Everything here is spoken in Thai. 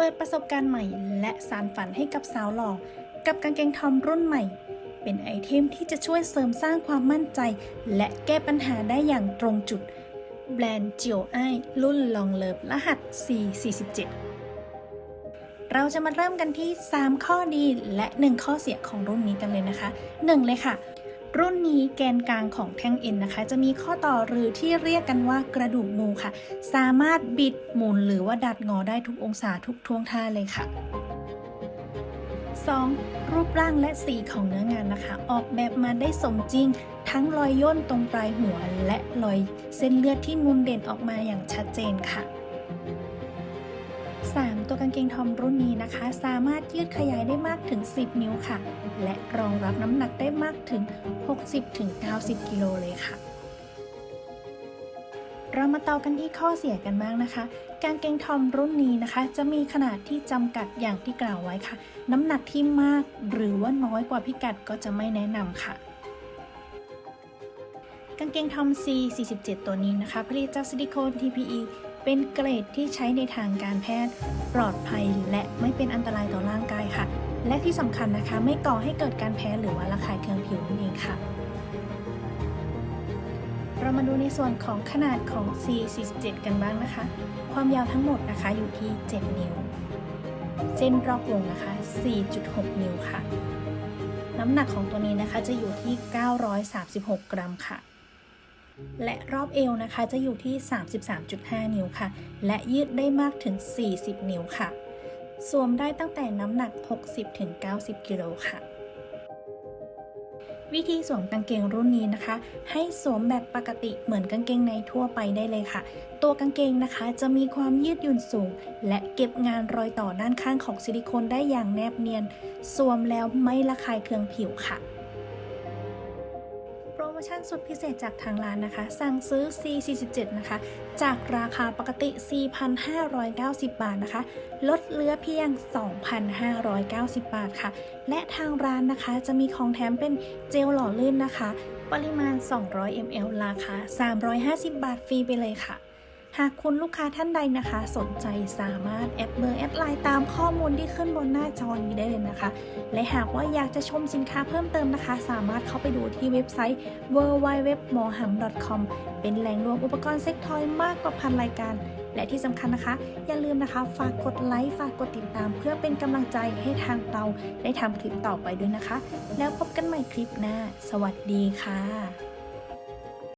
เปิดประสบการณ์ใหม่ และสารฝันให้กับสาวหล่อ กับกางเกงทอมรุ่นใหม่ เป็นไอเทมที่จะช่วยเสริมสร้างความมั่นใจ และแก้ปัญหาได้อย่างตรงจุด แบรนด์จิโอไอรุ่นลองเลิฟรหัส C47 เราจะมาเริ่มกันที่ 3 ข้อดีและ 1 ข้อเสียของรุ่นนี้กันเลยนะคะ 1 เลยค่ะ รุ่นนี้แกนกลางของแท่งเอ็นนะคะ จะมีข้อต่อหรือที่เรียกกันว่ากระดูกงูค่ะ สามารถบิดหมุนหรือว่าดัดงอได้ทุกองศาทุกท่วงท่าเลยค่ะ 2. รูปร่างและสีของเนื้องานนะคะ ออกแบบมาได้สมจริง ทั้งรอยย่นตรงปลายหัวและรอยเส้นเลือดที่นูนเด่นออกมาอย่างชัดเจนค่ะ 3. ตัวกางเกงทอมรุ่นนี้นะคะ สามารถยืดขยายได้มากถึง 10 นิ้วค่ะ และรองรับน้ำหนักได้มากถึง 60-90 กิโลเลยค่ะ เรามาต่อกันที่ข้อเสียกันบ้างนะคะ กางเกงทอมรุ่นนี้นะคะ จะมีขนาดที่จำกัดอย่างที่กล่าวไว้ค่ะ น้ำหนักที่มากหรือว่าน้อยกว่าพิกัดก็จะไม่แนะนำค่ะกางเกงทอม C47 ตัวนี้นะคะ ผลิตจากซิลิโคน TPE เป็นเกรดที่ใช้ในทางการแพทย์ ปลอดภัยและไม่เป็นอันตรายต่อร่างกายค่ะ และที่สำคัญนะคะ ไม่ก่อให้เกิดการแพ้หรือว่าระคายเคืองผิวนั่นเองค่ะ เรามาดูในส่วนของขนาดของ C47 กันบ้างนะคะ ความยาวทั้งหมดนะคะอยู่ที่ 7 นิ้ว เส้นรอบวงนะคะ 4.6 นิ้วค่ะ น้ำหนักของตัวนี้นะคะจะอยู่ที่ 936 กรัมค่ะ และรอบเอวนะคะจะอยู่ที่ 33.5 นิ้วค่ะ และยืดได้มากถึง 40 นิ้วค่ะ สวมได้ตั้งแต่น้ำหนัก 60-90 กิโลค่ะ วิธีสวมกางเกงรุ่นนี้นะคะ ให้สวมแบบปกติเหมือนกางเกงในทั่วไปได้เลยค่ะ ตัวกางเกงนะคะจะมีความยืดหยุ่นสูง และเก็บงานรอยต่อด้านข้างของซิลิโคนได้อย่างแนบเนียน สวมแล้วไม่ระคายเคืองผิวค่ะ โปรโมชั่นสุดพิเศษจากทางร้านนะคะ สั่งซื้อ C47 นะคะ จากราคาปกติ 4,590 บาทนะคะ ลดเหลือเพียง 2,590 บาทค่ะ และทางร้านนะคะจะมีของแถมเป็นเจลหล่อลื่นนะคะ ปริมาณ 200 ml ราคา 350 บาทฟรีไปเลยค่ะ หากคุณลูกค้าท่านใดนะคะ สนใจสามารถแอดเบอร์แอดไลน์ตามข้อมูลที่ขึ้นบนหน้าจอนี้ได้เลยนะคะ และหากว่าอยากจะชมสินค้าเพิ่มเติมนะคะ สามารถเข้าไปดูที่เว็บไซต์ w w w m o h a m c o m เป็นแหล่งรวมอุปกรณ์เซ็กทอยมากกว่าพันรายการ และที่สำคัญนะคะ อย่าลืมนะคะ ฝากกดไลค์ฝากกดติดตาม เพื่อเป็นกำลังใจให้ทางเราได้ทำคลิปต่อไปด้วยนะคะ แล้วพบกันใหม่คลิปหน้า สวัสดีค่ะ